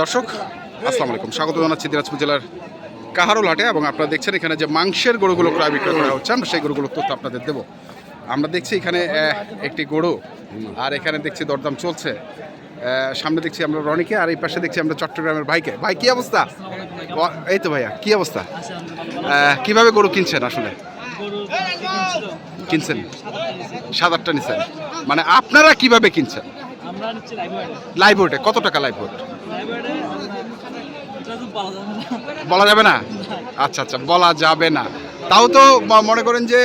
দর্শক, আসসালামু আলাইকুম। স্বাগত জানাচ্ছি দিনাজপুর জেলার কাহারোল হাটে এবং আপনারা দেখছেন এখানে যে মাংসের গরুগুলো ক্রয় বিক্রয় করা হচ্ছে, আমরা সেই গরুগুলোর তথ্য আপনাদের দেবো। আমরা দেখছি এখানে একটি গরু, আর এখানে দেখছি দরদাম চলছে। সামনে দেখছি আমরা রনিকে, আর এই পাশে দেখছি আমরা চট্টগ্রামের ভাইকে। ভাই, কি অবস্থা? এই তো ভাইয়া, কি অবস্থা? কীভাবে গরু কিনছেন আসলে? কিনছেন? সাত আটটা নিচ্ছেন মানে আপনারা কীভাবে কিনছেন? লাইভ ওটে কত টাকা লাইভ ওট বলা যাবে না। আচ্ছা আচ্ছা বলা যাবে না। তাও তো মনে করেন যে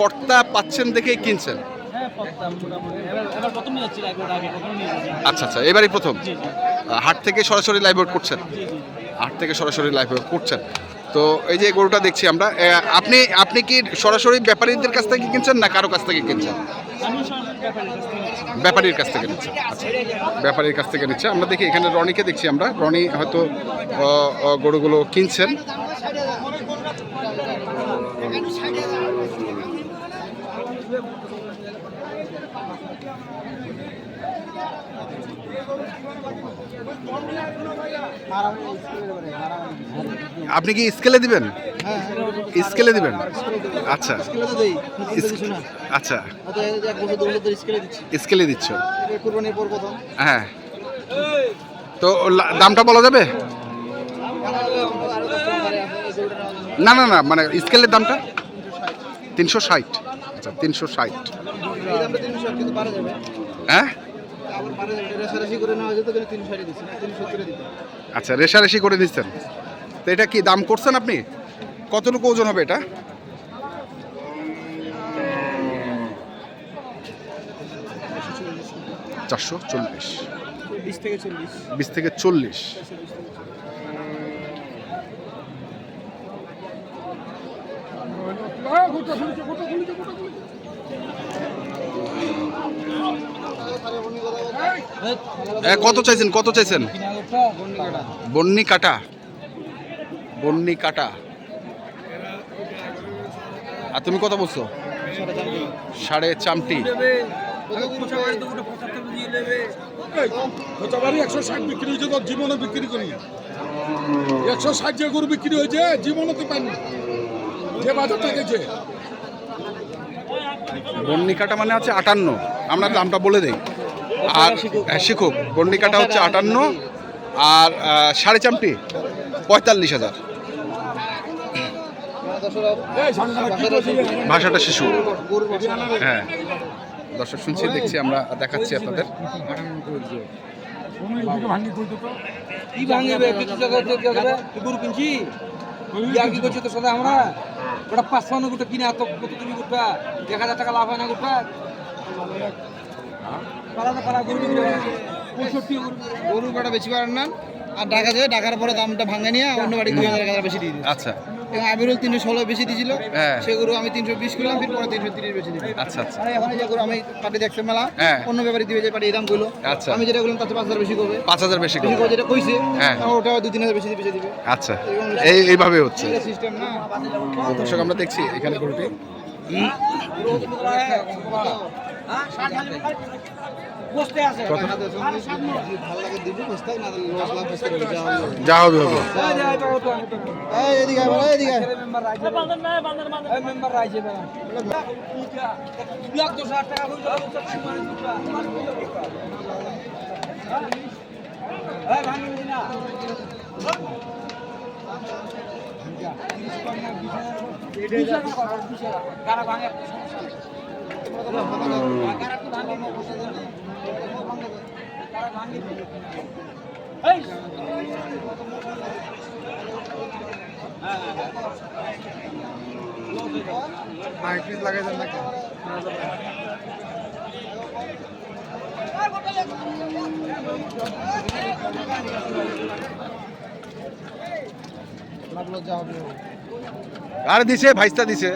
পর্তা পাচ্ছেন দেখেই কিনছেন। হ্যাঁ আচ্ছা আচ্ছা এবারই প্রথম? হাট থেকে সরাসরি লাইভ ওট করছেন? হাট থেকে সরাসরি লাইভ ওট করছেন। তো এই যে গরুটা দেখছি আমরা আপনি আপনি কি সরাসরি ব্যাপারীদের কাছ থেকে কিনছেন না কারও কাছ থেকে কিনছেন? ব্যাপারের কাছ থেকে নিচ্ছি। আচ্ছা ব্যাপারীর কাছ থেকে নিচ্ছে। আমরা দেখি এখানে রনিকে দেখছি আমরা। রনি হয়তো গরুগুলো কিনছেন। আপনি কি স্কেলে দিবেন? স্কেলে দিবেন? আচ্ছা। আচ্ছা। স্কেলে দিচ্ছ। হ্যাঁ। তো দামটা বলা যাবে? না না না মানে স্কেলের দামটা? তিনশো ষাট। আচ্ছা তিনশো ষাট। হ্যাঁ? আচ্ছা রেশারেশি করে দিচ্ছেন। তো এটা কি দাম করছেন আপনি? কতটুকু ওজন হবে এটা? চারশো চল্লিশ। বিশ থেকে চল্লিশ। বিশ থেকে চল্লিশ। কত চাইছেন? কত চাইছেন? বন্নি কাটা বন্নি কাটা আর তুমি কত বলছো? সাড়ে চামটি। একশো ষাট বিক্রি হয়েছে জীবনে বিক্রি করি একশো ষাট যে গরু বিক্রি হয়েছে জীবনে তো পাইনি। যে বাজারটা গেছে বন্নি কাটা মানে হচ্ছে আটান্ন। আমরা দামটা বলে দেই। আর শিখুক। বন্নি কাটা হচ্ছে আটান্ন আর সাড়ে চামটি পঁয়তাল্লিশ হাজার? ভাষাটা শিশু। হ্যাঁ। দর্শক শুনছি, দেখছি, আমরা দেখাচ্ছি আপনাদের। তো তো? কি তো কি করছি সাথে আমরা? ওটা পাঁচশো কিনে এত তুমি এক হাজার টাকা লাভ হয় না গোটা গরু বেটা বেশি পারেন না আর ঢাকা যাবে ঢাকার পরে দামটা ভাঙে নিয়ে অন্য বাড়ি দুই হাজার টাকা বেশি দিয়ে দিই আচ্ছা। এবং আবিরুল তিনশো ষোলো বেশি দিয়েছিল। হ্যাঁ। সে গরু আমি তিনশো বিশ করলাম ফির পরে তিনশো তিরিশ বেশি দিই আচ্ছা আচ্ছা। মানে এখন এই যে গরু আমি পাটি দেখছে মেলা হ্যাঁ। অন্য ব্যাপারে দিবে যে পাটি দাম করল আচ্ছা। আমি যেটা করলাম তাতে পাঁচ হাজার বেশি করবে। পাঁচ হাজার বেশি বেশি করে করে যেটা কইছে হ্যাঁ। ওটা দু তিন হাজার বেশি দিয়ে বেশি দিবে। আচ্ছা। এই এইভাবে হচ্ছে। সিস্টেম না। দর্শক আমরা দেখছি এখানে গরুটি। যা হবে। হবে কারা ভাঙে এই আর দিছে? ভাইস্তা দিছে?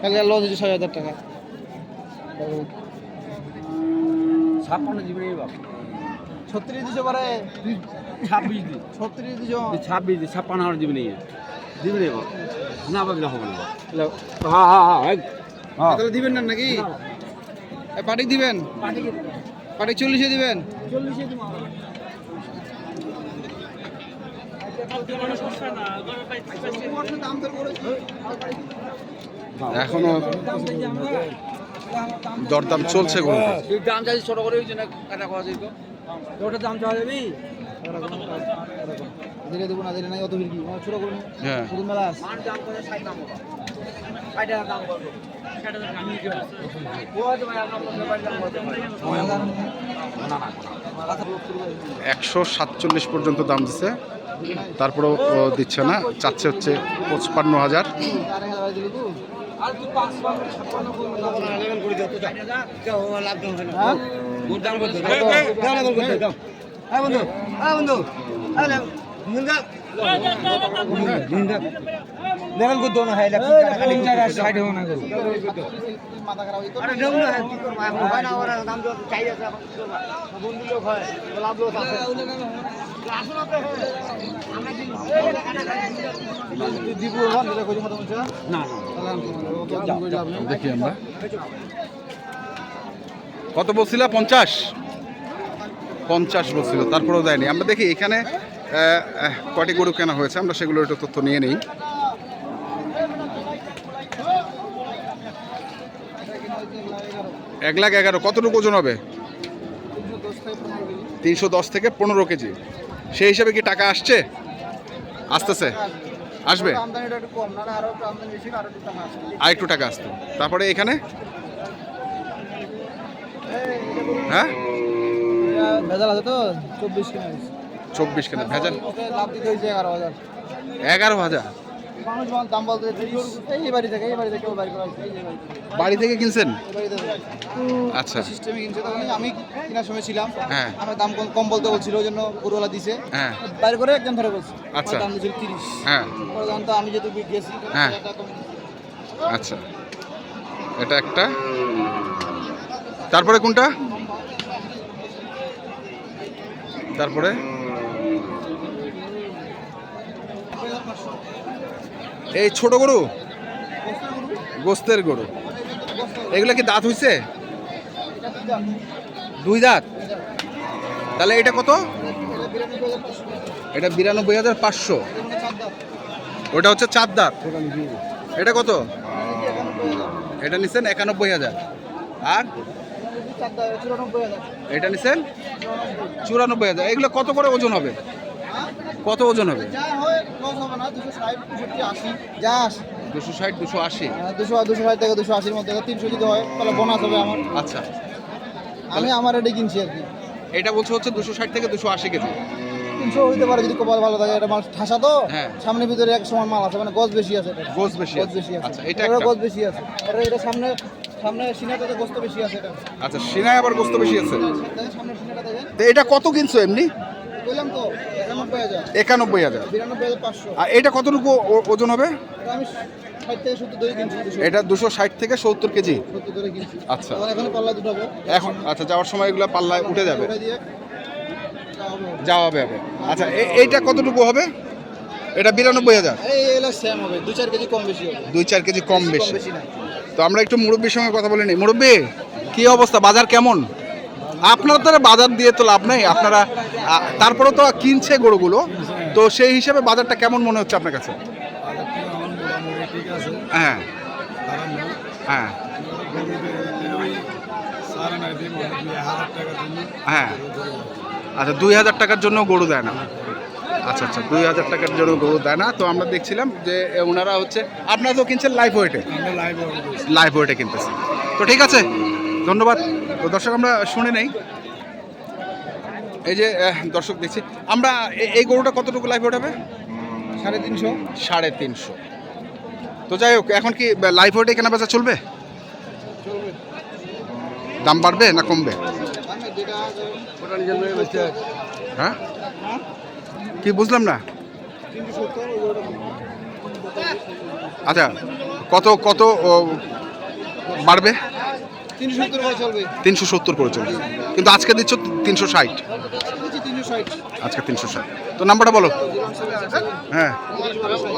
কালকে লস হয়েছে ছয় হাজার টাকা। ছাপ্পান্ন জীবনে বাবা ছত্রিশ দিছো পারে? ছাব্বিশ দিন। ছত্রিশ দিছো? ছাব্বিশ দিন ছাপ্পান্ন হাজার জীবনে জীবনে বাবা না পাবলে হবে না। হ্যাঁ হ্যাঁ হ্যাঁ তাহলে দিবেন না নাকি? পাটিক দিবেন? পাটিক চল্লিশে দিবেন? চল্লিশে এখনও দরদাম চলছে গরুটা দাম চাইছি ছোট করে ওই জন্য কাটা খাওয়া যাইব ওটা দাম চাওয়া যাবি? দিলে দেবো না দিলে নাই অত ভিড় কি? ছোট করুন হ্যাঁ। শুধু মেলা আছে। দাম করে ষাট দাম হবে ষাট দাম করব। একশো সাতচল্লিশ পর্যন্ত দাম দিচ্ছে তারপরেও দিচ্ছে না। চাচ্ছে হচ্ছে পঁচপান্ন হাজার। তো লাভ দাম হয় না হ্যাঁ গুড় দাম করতে দাও দাও লেভেল করতে দাও হ্যাঁ বন্ধু হ্যাঁ বন্ধু হ্যাঁ মুন্ডা লেভেল করতে না হ্যাঁ তিন চার ষাট হবে না মাথা খারাপ হইতো আরে দেও না কি করব এখন হয় না ওরা দাম তো চাই আছে কি বন্ধু লোক হয় লাভ লোক আছে আসলে তো দিব দেখি আমরা কত বলছিল? পঞ্চাশ? পঞ্চাশ বলছিল, তারপরেও দেয়নি। আমরা দেখি এখানে কয়টি গরু কেনা হয়েছে, আমরা সেগুলো একটু তথ্য নিয়ে নিই। এক লাখ এগারো, কতটুকু ওজন হবে? তিনশো দশ থেকে পনেরো কেজি। সেই হিসাবে কি টাকা আসছে? আসতেছে। আসবে? আমদানিটা একটু কম না আরও একটু টাকা আসতো। তারপরে এখানে? হ্যাঁ? ভেজাল আছে তো চব্বিশ কিনা চব্বিশ কেন। ভেজাল? এগারো হাজার। এগারো হাজার? মানুষ দাম বলতে এই বাড়ি থেকে এই বাড়ি থেকে ওই বাড়ি করা বাড়ি থেকে। কিনছেন। আচ্ছা। সিস্টেমে কিনছে তখন আমি কেনার সময় ছিলাম। হ্যাঁ। আমার দাম কম- বলতে বলছিল ওই জন্য গরুওয়ালা দিছে। হ্যাঁ। বাইরে করে একজন ধরে বলছে। আচ্ছা। দাম দিয়েছিল তিরিশ। হ্যাঁ। পরে তখন তো আমি যেহেতু গেছি হ্যাঁ। আচ্ছা। এটা একটা। তারপরে কোনটা? তারপরে? এই ছোট গরু? গোস্তের গরু। এগুলো কি দাঁত দাম? দুই দাঁত? তাহলে এটা কত? এটা বিরানব্বই হাজার পাঁচশো। ওটা হচ্ছে চার দাঁত। এটা কত? এটা নিছেন একানব্বই হাজার। আর। এটা নিছেন চুরানব্বই হাজার। এগুলো কত করে ওজন হবে? কত ওজন হবে? যা হয় লস হবে না দুশো ষাট দুশো আশি দুশো ষাট দুশো ষাট থেকে দুশো আশির মধ্যে তিনশো যদি হয় তাহলে বোনাস হবে আমার। আচ্ছা। আমি আমার রেডি কিনছি আর কি। এটা বলছে হচ্ছে দুশো ষাট থেকে দুশো আশি কেজি। তিনশো হইতে পারে যদি কপাল ভালো থাকে এটা মাল ঠাসা তো হ্যাঁ। সামনে ভিতরে এক সমান মাল আছে মানে গজ বেশি আছে এটা। গোস বেশি গজ। বেশি আছে। আচ্ছা এটা এটা গজ বেশি আছে। আর এটা সামনে সামনে সিনাটাতে গোস্ত বেশি আছে এটা। আচ্ছা সিনায় আবার গোস্ত বেশি আছে? সামনে সিনাটা দেখেন এটা কত কিনছো এমনি? বললাম তো একানব্বই হাজার। আর এটা কতটুকু ওজন হবে? এটা দুশো। ষাট থেকে সত্তর কেজি। আচ্ছা। তখন পাল্লা দুটো এখন আচ্ছা যাওয়ার সময় এগুলো পাল্লায় উঠে যাবে। যাওয়া হবে। আচ্ছা এইটা কতটুকু হবে? এটা বিরানব্বই হাজার। এই এগুলো সেম হবে। দু চার কেজি কম বেশি দুই চার কেজি কম বেশি তো আমরা একটু মুরব্বীর সঙ্গে কথা বলে নিই। মুরব্বী কি অবস্থা? বাজার কেমন? আপনারা তো আর বাজার দিয়ে তো লাভ নেই আপনারা আ, তারপরেও তো কিনছে গরুগুলো তো সেই হিসাবে বাজারটা কেমন মনে হচ্ছে আপনার কাছে? হ্যাঁ। হ্যাঁ। হ্যাঁ। আচ্ছা দুই হাজার টাকার জন্য গরু দেয় না। আচ্ছা আচ্ছা দুই হাজার টাকার জন্য গরু দেয় না তো আমরা দেখছিলাম যে ওনারা হচ্ছে আপনারা তো কিনছেন লাইভ ওয়েটে লাইভ ওয়েটে কিনতেছে তো ঠিক আছে ধন্যবাদ। তো দর্শক আমরা শুনে নেই। এই যে দর্শক দেখছি আমরা এই গরুটা কতটুকু লাইভ হবে সাড়ে তিনশো। সাড়ে তিনশো। তো যাই হোক এখন কি লাইভ ওয়েটে কেনা বেচা চলবে। দাম বাড়বে না কমবে? হ্যাঁ। কি বুঝলাম না। আচ্ছা কত কত বাড়বে? তিনশো সত্তর করে চলবে। কিন্তু আজকে দিচ্ছ তিনশো ষাট। আজকে তিনশো ষাট। তো নাম্বারটা বলো। হ্যাঁ।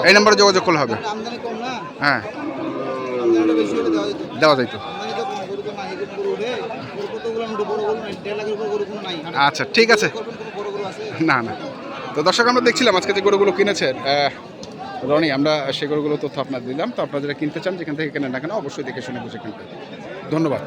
এই নাম্বারে যোগাযোগ করলে হবে। হ্যাঁ। দেওয়া যাইতো। আচ্ছা ঠিক আছে। না না। তো দর্শক, আমরা দেখছিলাম আজকে যে গরুগুলো কিনেছেন রনি, আমরা সেই গরুগুলো তথ্য আপনার দিলাম। তো আপনারা যারা কিনতে চান, যেখান থেকে কেনেন না কেন, অবশ্যই দেখে শুনে বুঝে কিনবেন ধন্যবাদ।